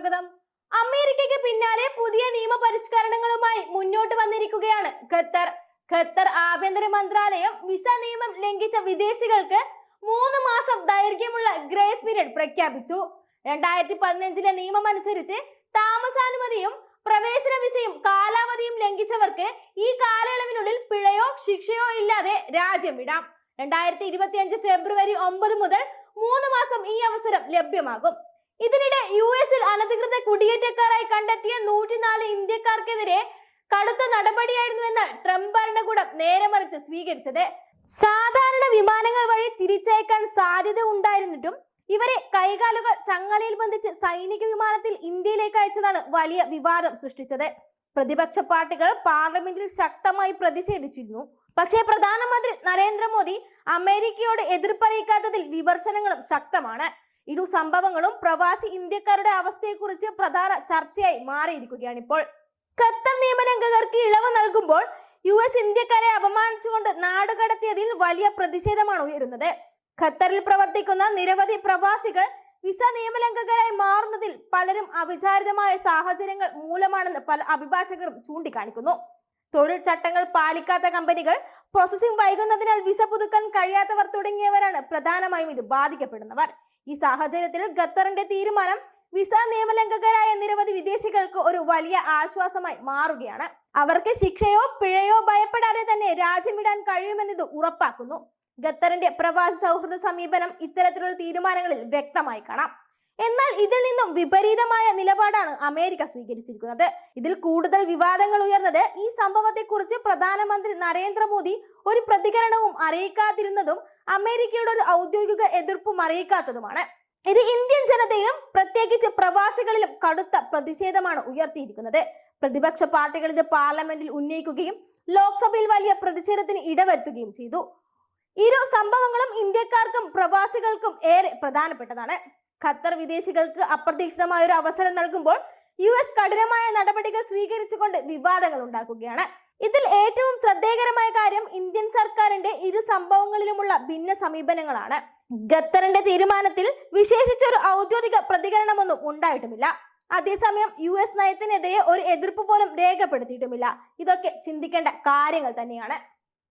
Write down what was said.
അമേരിക്കയ്ക്ക് പിന്നാലെ പുതിയ നിയമ പരിഷ്കരണങ്ങളുമായി മുന്നോട്ട് വന്നിരിക്കുകയാണ് ഖത്തർ. ഖത്തർ ആഭ്യന്തര മന്ത്രാലയം വിസ നിയമം ലംഘിച്ച വിദേശികൾക്ക് മൂന്ന് മാസം ദൈർഘ്യമുള്ള ഗ്രേസ് പീരീഡ് പ്രഖ്യാപിച്ചു. രണ്ടായിരത്തി പതിനഞ്ചിലെ നിയമം അനുസരിച്ച് താമസാനുമതിയും പ്രവേശന വിസയും കാലാവധിയും ലംഘിച്ചവർക്ക് ഈ കാലയളവിനുള്ളിൽ പിഴയോ ശിക്ഷയോ ഇല്ലാതെ രാജ്യം വിടാം. രണ്ടായിരത്തി ഇരുപത്തിയഞ്ച് ഫെബ്രുവരി ഒമ്പത് മുതൽ മൂന്ന് മാസം ഈ അവസരം ലഭ്യമാകും. ഇതിനിടെ യു എസിൽ അനധികൃത കുടിയേറ്റക്കാരായി കണ്ടെത്തിയ നൂറ്റിനാല് ഇന്ത്യക്കാർക്കെതിരെ കടുത്ത നടപടിയായിരുന്നു എന്ന് ട്രംപ് ഭരണകൂടം നേരെ മറിച്ച് സ്വീകരിച്ചത്. സാധാരണ വിമാനങ്ങൾ വഴി തിരിച്ചയക്കാൻ സാധ്യത ഉണ്ടായിരുന്നിട്ടും ഇവരെ കൈകാലുകൾ ചങ്ങലയിൽ ബന്ധിച്ച് സൈനിക വിമാനത്തിൽ ഇന്ത്യയിലേക്ക് അയച്ചതാണ് വലിയ വിവാദം സൃഷ്ടിച്ചത്. പ്രതിപക്ഷ പാർട്ടികൾ പാർലമെന്റിൽ ശക്തമായി പ്രതിഷേധിച്ചിരുന്നു. പക്ഷേ പ്രധാനമന്ത്രി നരേന്ദ്രമോദി അമേരിക്കയോട് എതിർപ്പറിയിക്കാത്തതിൽ വിമർശനങ്ങളും ശക്തമാണ്. ഇരു സംഭവങ്ങളും പ്രവാസി ഇന്ത്യക്കാരുടെ അവസ്ഥയെക്കുറിച്ച് പ്രധാന ചർച്ചയായി മാറിയിരിക്കുകയാണ് ഇപ്പോൾ. ഖത്തർ നിയമലംഘകർക്ക് ഇളവ് നൽകുമ്പോൾ യു എസ് ഇന്ത്യക്കാരെ അപമാനിച്ചുകൊണ്ട് നാടുകടത്തിയതിൽ വലിയ പ്രതിഷേധമാണ് ഉയരുന്നത്. ഖത്തറിൽ പ്രവർത്തിക്കുന്ന നിരവധി പ്രവാസികൾ വിസ നിയമലംഘകരായി മാറുന്നതിൽ പലരും അവിചാരിതമായ സാഹചര്യങ്ങൾ മൂലമാണെന്ന് പല അഭിഭാഷകരും ചൂണ്ടിക്കാണിക്കുന്നു. തൊഴിൽ ചട്ടങ്ങൾ പാലിക്കാത്ത കമ്പനികൾ പ്രോസസിംഗ് വൈകുന്നതിനാൽ വിസ പുതുക്കാൻ കഴിയാത്തവർ തുടങ്ങിയവരാണ് പ്രധാനമായും ഇത് ബാധിക്കപ്പെടുന്നവർ. ഈ സാഹചര്യത്തിൽ ഖത്തറിന്റെ തീരുമാനം വിസ നിയമലംഘകരായ നിരവധി വിദേശികൾക്ക് ഒരു വലിയ ആശ്വാസമായി മാറുകയാണ്. അവർക്ക് ശിക്ഷയോ പിഴയോ ഭയപ്പെടാതെ തന്നെ രാജ്യം വിടാൻ കഴിയുമെന്നത് ഉറപ്പാക്കുന്നു. ഖത്തറിന്റെ പ്രവാസി സൗഹൃദ സമീപനം ഇത്തരത്തിലുള്ള തീരുമാനങ്ങളിൽ വ്യക്തമായി കാണാം. എന്നാൽ ഇതിൽ നിന്നും വിപരീതമായ നിലപാടാണ് അമേരിക്ക സ്വീകരിച്ചിരിക്കുന്നത്. ഇതിൽ കൂടുതൽ വിവാദങ്ങൾ ഉയർന്നത് ഈ സംഭവത്തെക്കുറിച്ച് പ്രധാനമന്ത്രി നരേന്ദ്രമോദി ഒരു പ്രതികരണവും അറിയിക്കാതിരുന്നതും അമേരിക്കയുടെ ഒരു ഔദ്യോഗിക എതിർപ്പും അറിയിക്കാത്തതുമാണ്. ഇത് ഇന്ത്യൻ ജനതയിലും പ്രത്യേകിച്ച് പ്രവാസികളിലും കടുത്ത പ്രതിഷേധമാണ് ഉയർത്തിയിരിക്കുന്നത്. പ്രതിപക്ഷ പാർട്ടികൾ ഇത് പാർലമെന്റിൽ ഉന്നയിക്കുകയും ലോക്സഭയിൽ വലിയ പ്രതിഷേധത്തിന് ഇടവരുത്തുകയും ചെയ്തു. ഇരു സംഭവങ്ങളും ഇന്ത്യക്കാർക്കും പ്രവാസികൾക്കും ഏറെ പ്രധാനപ്പെട്ടതാണ്. ഖത്തർ വിദേശികൾക്ക് അപ്രതീക്ഷിതമായ ഒരു അവസരം നൽകുമ്പോൾ യു എസ് കഠിനമായ നടപടികൾ സ്വീകരിച്ചുകൊണ്ട് വിവാദങ്ങൾ ഉണ്ടാക്കുകയാണ്. ഇതിൽ ഏറ്റവും ശ്രദ്ധേയകരമായ കാര്യം ഇന്ത്യൻ സർക്കാരിന്റെ ഇരു സംഭവങ്ങളിലുമുള്ള ഭിന്ന സമീപനങ്ങളാണ്. ഖത്തറിന്റെ തീരുമാനത്തിൽ വിശേഷിച്ച ഒരു ഔദ്യോഗിക പ്രതികരണമൊന്നും ഉണ്ടായിട്ടുമില്ല. അതേസമയം യു എസ് നയത്തിനെതിരെ ഒരു എതിർപ്പ് പോലും രേഖപ്പെടുത്തിയിട്ടുമില്ല. ഇതൊക്കെ ചിന്തിക്കേണ്ട കാര്യങ്ങൾ തന്നെയാണ്.